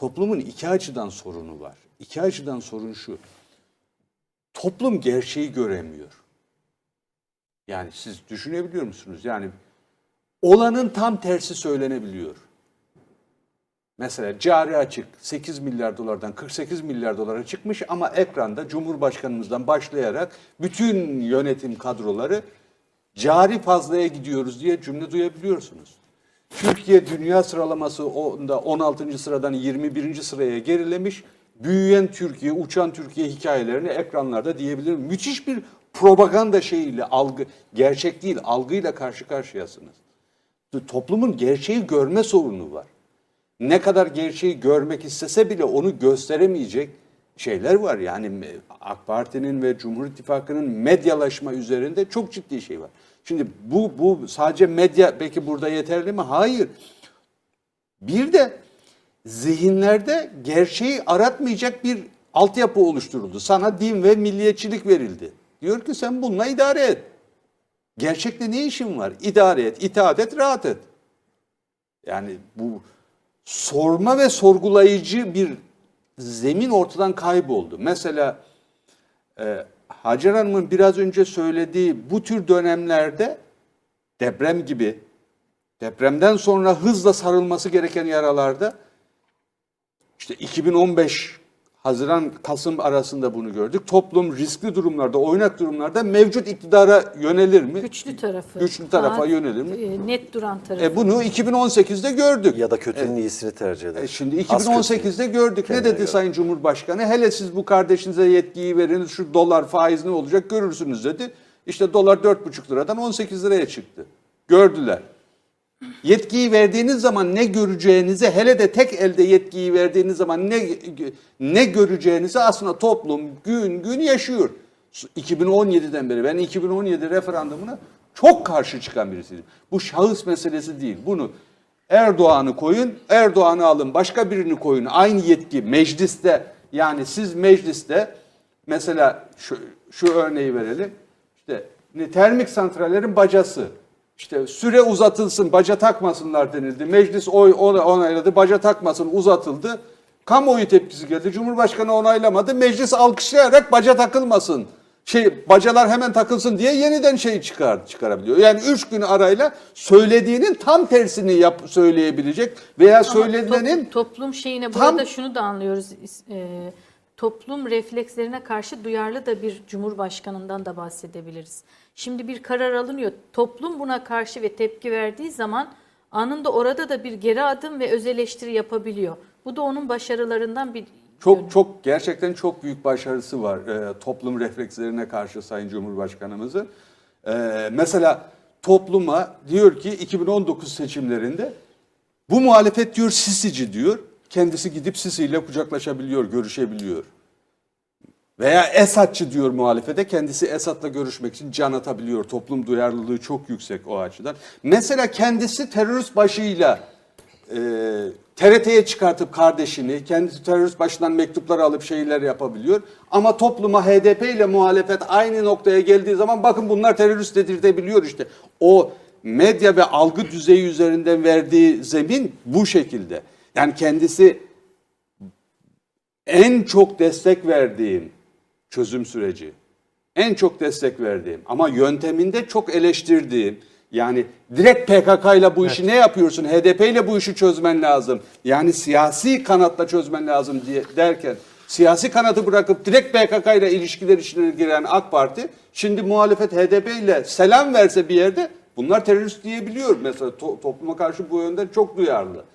toplumun iki açıdan sorunu var. İki açıdan sorun şu. Toplum gerçeği göremiyor. Yani siz düşünebiliyor musunuz? Yani olanın tam tersi söylenebiliyor. Mesela cari açık 8 milyar dolardan 48 milyar dolara çıkmış ama ekranda Cumhurbaşkanımızdan başlayarak bütün yönetim kadroları cari fazlaya gidiyoruz diye cümle duyabiliyorsunuz. Türkiye dünya sıralaması onda 16. sıradan 21. sıraya gerilemiş. Büyüyen Türkiye, uçan Türkiye hikayelerini ekranlarda diyebilirim. Müthiş bir propaganda şeyiyle algı, gerçek değil algıyla karşı karşıyasınız. Toplumun gerçeği görme sorunu var ne kadar gerçeği görmek istese bile onu gösteremeyecek şeyler var. Yani AK Parti'nin ve Cumhur İttifakı'nın medyalaşma üzerinde çok ciddi şey var. Şimdi bu bu sadece medya peki burada yeterli mi? Hayır. Bir de zihinlerde gerçeği aratmayacak bir altyapı oluşturuldu. Sana din ve milliyetçilik verildi. Diyor ki sen bununla idare et. Gerçekte ne işin var? İdare et, itaat et, rahat et. Yani bu sorma ve sorgulayıcı bir zemin ortadan kayboldu. Mesela e, Hacer Hanım'ın biraz önce söylediği bu tür dönemlerde deprem gibi depremden sonra hızla sarılması gereken yaralarda işte 2015 Haziran Kasım arasında bunu gördük. Toplum riskli durumlarda, oynak durumlarda mevcut iktidara yönelir mi? Güçlü tarafı. Güçlü tarafa Daha, yönelir mi? e, Net duran tarafı. E bunu 2018'de gördük. Ya da kötünün iyisini tercih eder. E Şimdi Az 2018'de gördük. Ne dedi göre. Sayın Cumhurbaşkanı? Hele siz bu kardeşinize yetkiyi verin, şu dolar faiz ne olacak görürsünüz dedi. İşte dolar 4,5 liradan 18 liraya çıktı. Gördüler. Yetkiyi verdiğiniz zaman ne göreceğinizi, hele de tek elde yetkiyi verdiğiniz zaman ne ne göreceğinizi aslında toplum gün gün yaşıyor. 2017'den beri ben 2017 referandumuna çok karşı çıkan birisiydim. Bu şahıs meselesi değil. Bunu Erdoğan'ı koyun, Erdoğan'ı alın, başka birini koyun. Aynı yetki mecliste yani siz mecliste mesela şu, şu örneği verelim. İşte termik santrallerin bacası. İşte süre uzatılsın, baca takmasınlar denildi. Meclis oy ona- onayladı, baca takmasın uzatıldı. Kamuoyu tepkisi geldi. Cumhurbaşkanı onaylamadı. Meclis alkışlayarak baca takılmasın. Şey bacalar hemen takılsın diye yeniden şey çıkar çıkarabiliyor. Yani üç gün arayla söylediğinin tam tersini yap söyleyebilecek veya Ama söylediğinin top- toplum şeyine tam- burada şunu da anlıyoruz. E, toplum reflekslerine karşı duyarlı da bir cumhurbaşkanından da bahsedebiliriz. Şimdi bir karar alınıyor. Toplum buna karşı ve tepki verdiği zaman anında orada da bir geri adım ve öz eleştiri yapabiliyor. Bu da onun başarılarından bir Çok çok gerçekten çok büyük başarısı var e, toplum reflekslerine karşı Sayın Cumhurbaşkanımızın. E, mesela topluma diyor ki 2019 seçimlerinde bu muhalefet diyor sisici diyor. Kendisi gidip Sisi kucaklaşabiliyor, görüşebiliyor. Veya Esadçı diyor muhalefete. Kendisi Esad'la görüşmek için can atabiliyor. Toplum duyarlılığı çok yüksek o açıdan. Mesela kendisi terörist başıyla e, TRT'ye çıkartıp kardeşini, kendisi terörist başından mektuplar alıp şeyler yapabiliyor. Ama topluma HDP ile muhalefet aynı noktaya geldiği zaman bakın bunlar terörist dedirtebiliyor işte. O medya ve algı düzeyi üzerinden verdiği zemin bu şekilde. Yani kendisi en çok destek verdiğim çözüm süreci. En çok destek verdiğim ama yönteminde çok eleştirdiğim yani direkt PKK ile bu işi ne yapıyorsun? HDP ile bu işi çözmen lazım. Yani siyasi kanatla çözmen lazım diye derken siyasi kanatı bırakıp direkt PKK ile ilişkiler içine giren AK Parti şimdi muhalefet HDP ile selam verse bir yerde bunlar terörist diyebiliyor. Mesela to- topluma karşı bu yönden çok duyarlı.